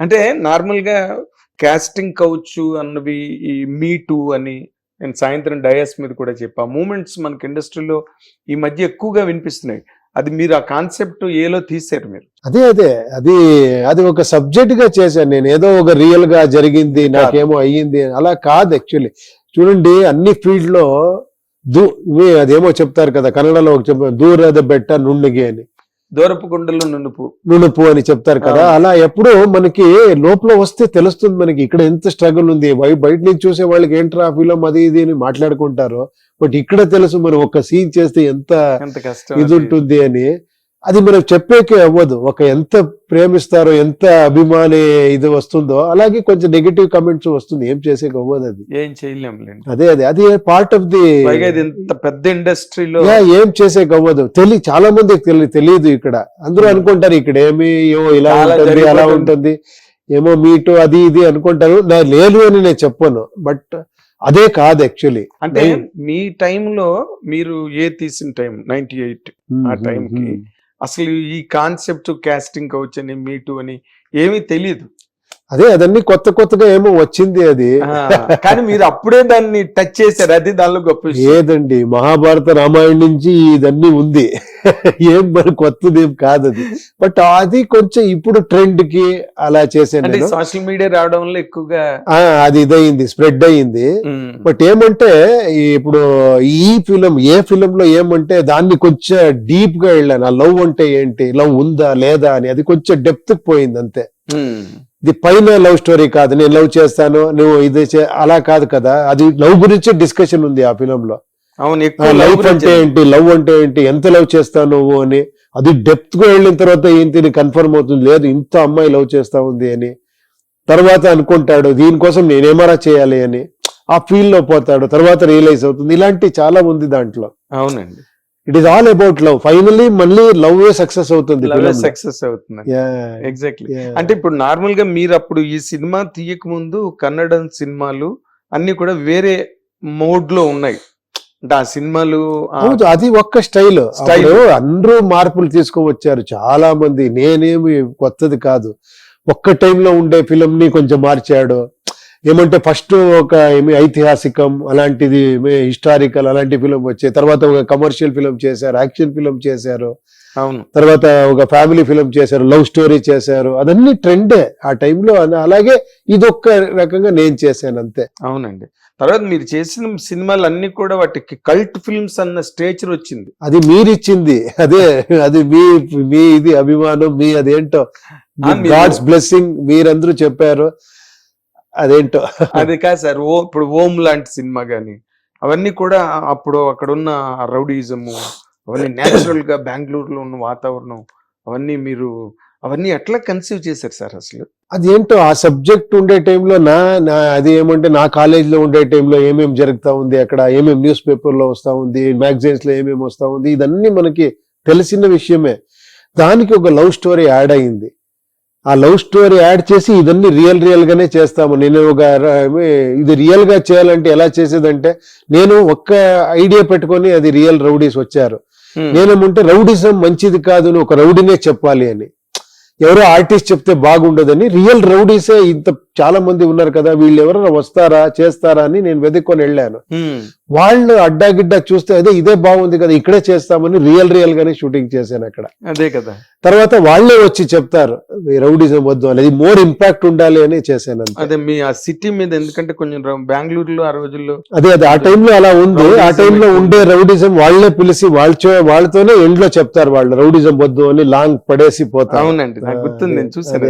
అంటే నార్మల్గా casting couch అన్నవి ఈ మీ టూ అని నేను సాయంత్రం డయాస్ మీద కూడా చెప్పా. మూమెంట్స్ మనకి ఇండస్ట్రీలో ఈ మధ్య ఎక్కువగా వినిపిస్తున్నాయి. అది మీరు ఆ కాన్సెప్ట్ ఏలో తీసారు మీరు? అదే అదే. అది అది ఒక సబ్జెక్ట్గా చేశాను నేను. ఏదో ఒక రియల్గా జరిగింది నాకేమో అయ్యింది. అలా కాదు యాక్చువల్లీ. చూడండి అన్ని ఫీల్డ్లో దూ అదేమో చెప్తారు కదా కన్నడలో ఒక చెప్ప దూರದ బెట్ట నుండిగి అని. దూరపు గుండెల్లో నునుపు. నునుపు అని చెప్తారు కదా. అలా ఎప్పుడు మనకి లోపల వస్తే తెలుస్తుంది మనకి. ఇక్కడ ఎంత స్ట్రగుల్ ఉంది. బయ- బయట నుంచి చూసే వాళ్ళకి ఏంట్రా ఫిలం అది ఇది అని మాట్లాడుకుంటారు. బట్ ఇక్కడ తెలుసు మనం ఒక సీన్ చేస్తే ఎంత ఇది. ఉంటుంది అని. అది మనం చెప్పేకే అవ్వదు. ఒక ఎంత ప్రేమిస్తారో ఎంత అభిమాని ఇది వస్తుందో అలాగే కొంచెం నెగిటివ్ కమెంట్స్ వస్తుంది. ఏం చేసేకి అవ్వదు అది. ఏం చేయలేంలేండి అదే అదే. అది పార్ట్ ఆఫ్ ది ఇంత పెద్ద ఇండస్ట్రీలో ఏం చేసేకి అవ్వదు. తెలి చాలా మందికి తెలి తెలియదు ఇక్కడ. అందరూ Hmm. అనుకుంటారు ఇక్కడ ఏమి ఏమో ఇలా ఉంటుంది అలా. ఉంటుంది. ఏమో మీటు అది ఇది అనుకుంటారు. నా లేదు అని నేను చెప్పను. బట్ అదే కాదు యాక్చువల్లీ అంటే మీ టైంలో మీరు ఏ తీసిన టైం నైన్టీ ఎయిట్ ఆ time కి అసలు ఈ కాన్సెప్ట్ కాస్టింగ్ కౌచ్ అని మీటు అని ఏమీ తెలియదు అదే అదన్నీ కొత్త కొత్తగా ఏమో వచ్చింది అది. కానీ మీరు అప్పుడే దాన్ని టచ్ చేశారు. అది దానిలో గొప్ప. ఏదండి? మహాభారత రామాయణం నుంచి ఇదన్నీ ఉంది. ఏం మరి కొత్తది ఏం కాదు అది. బట్ అది కొంచెం ఇప్పుడు ట్రెండ్కి అలా చేశాను. సోషల్ మీడియా రావడం వల్ల ఎక్కువగా అది ఇదయింది స్ప్రెడ్ అయ్యింది ఉమ్, బట్ ఏమంటే ఇప్పుడు ఈ ఫిలం ఏ ఫిలం లో ఏమంటే దాన్ని కొంచెం డీప్గా వెళ్ళాను. ఆ లవ్ అంటే ఏంటి? లవ్ ఉందా లేదా అని. అది కొంచెం డెప్త్ పోయింది అంతే. ఇది పైన లవ్ స్టోరీ కాదు నేను లవ్ చేస్తాను నువ్వు ఇది అలా కాదు కదా. అది లవ్ గురించి డిస్కషన్ ఉంది ఆ ఫిలం లో అవును love అంటే. ఏంటి లవ్ అంటే ఏంటి ఎంత లవ్ చేస్తావు నువ్వు అని. అది డెప్త్గా వెళ్ళిన తర్వాత ఏంటి కన్ఫర్మ్ అవుతుంది. లేదు ఇంత అమ్మాయి లవ్ చేస్తా ఉంది అని. తర్వాత అనుకుంటాడు దీనికోసం నేనేమరా చేయాలి అని. ఆ ఫీల్లో పోతాడు తర్వాత రియలైజ్ అవుతుంది. ఇలాంటి చాలా ఉంది దాంట్లో. అవునండి. It is all about love finally మళ్ళీ లవ్ సక్సెస్ అవుతుంది. సక్సెస్ అవుతుంది. ఎగ్జాక్ట్లీ. అంటే ఇప్పుడు నార్మల్గా మీరు అప్పుడు ఈ సినిమా తీయక ముందు కన్నడ సినిమాలు అన్ని కూడా వేరే మోడ్లో ఉన్నాయి. అంటే ఆ సినిమాలు అది ఒక్క స్టైల్. అప్పుడు అందరూ మార్పులు తీసుకువచ్చారు. చాలా మంది నేనేమి కొత్తది కాదు. ఒక్క టైంలో ఉండే ఫిలిం ని కొంచెం మార్చాడు. ఏమంటే ఫస్ట్ ఒక ఏమి ఐతిహాసికం అలాంటిది హిస్టారికల్ అలాంటి ఫిలిం వచ్చాయి తర్వాత ఒక కమర్షియల్ ఫిలిం చేశారు యాక్షన్ ఫిలిం చేశారు. అవును. తర్వాత ఒక ఫ్యామిలీ ఫిలిం చేశారు లవ్ స్టోరీ చేశారు. అదన్నీ ట్రెండే ఆ టైంలో. అలాగే ఇది ఒక్క రకంగా నేను చేశాను అంతే. అవునండి. తర్వాత మీరు చేసిన సినిమాలు అన్ని కూడా వాటికి కల్ట్ ఫిల్మ్స్ అన్న స్టేచర్ వచ్చింది. అది మీరిచ్చింది. అదే అది మీ మీ ఇది అభిమానం మీ అదేంటో. గాడ్స్ బ్లెస్సింగ్ మీరందరూ చెప్పారు. అదేంటో. అది కాదు సార్ ఓ ఇప్పుడు ఓం లాంటి సినిమా గాని అవన్నీ కూడా అప్పుడు అక్కడ ఉన్న రౌడీజము అవన్నీ నేచురల్గా బెంగళూరులో ఉన్న వాతావరణం అవన్నీ మీరు అవన్నీ ఎట్లా కన్సీవ్ చేశారు సార్ అసలు? అదేంటో ఆ సబ్జెక్ట్ ఉండే టైంలో నా నా అది ఏమంటే నా కాలేజ్లో ఉండే టైంలో ఏమేమి జరుగుతా ఉంది అక్కడ ఏమేమి న్యూస్ పేపర్లో వస్తా ఉంది మ్యాగజైన్స్లో ఏమేమి వస్తా ఉంది ఇదన్నీ మనకి తెలిసిన విషయమే. దానికి ఒక లవ్ స్టోరీ యాడ్ అయింది. ఆ లవ్ స్టోరీ యాడ్ చేసి ఇదన్నీ రియల్ రియల్ గానే చేస్తాము. నేను ఒక ఇది రియల్గా చేయాలంటే ఎలా చేసేదంటే నేను ఒక్క ఐడియా పెట్టుకొని అది రియల్ రౌడీస్ వచ్చారు. నేనేమంటే రౌడిజం మంచిది కాదు అని ఒక రౌడీనే చెప్పాలి అని. ఎవరో ఆర్టిస్ట్ చెప్తే బాగుండదని రియల్ రౌడీసే ఇంత చాలా మంది ఉన్నారు కదా వీళ్ళు ఎవరైనా వస్తారా చేస్తారా అని నేను వెతుక్కొని వెళ్ళాను. వాళ్ళు అడ్డాగిడ్డా చూస్తే అదే ఇదే బాగుంది కదా ఇక్కడే చేస్తామని రియల్ రియల్ గానే షూటింగ్ చేశాను అక్కడ. అదే కదా. తర్వాత వాళ్ళే వచ్చి చెప్తారు "ఈ రౌడిజం వద్దు అనేది మోర్ ఇంపాక్ట్ ఉండాలి అని చేశాను అదే మీ ఆ సిటీ మీద ఎందుకంటే కొంచెం బెంగళూరులో ఆ రోజుల్లో అదే అదే ఆ టైంలో అలా ఉంది. ఆ టైంలో. ఉండే రౌడిజం వాళ్ళే పిలిచి వాళ్ళ వాళ్ళతోనే ఎండ్లో చెప్తారు వాళ్ళు రౌడిజం వద్దు అని లాంగ్ పడేసి పోతారు. అవునండి నాకు గుర్తుంది నేను చూసాను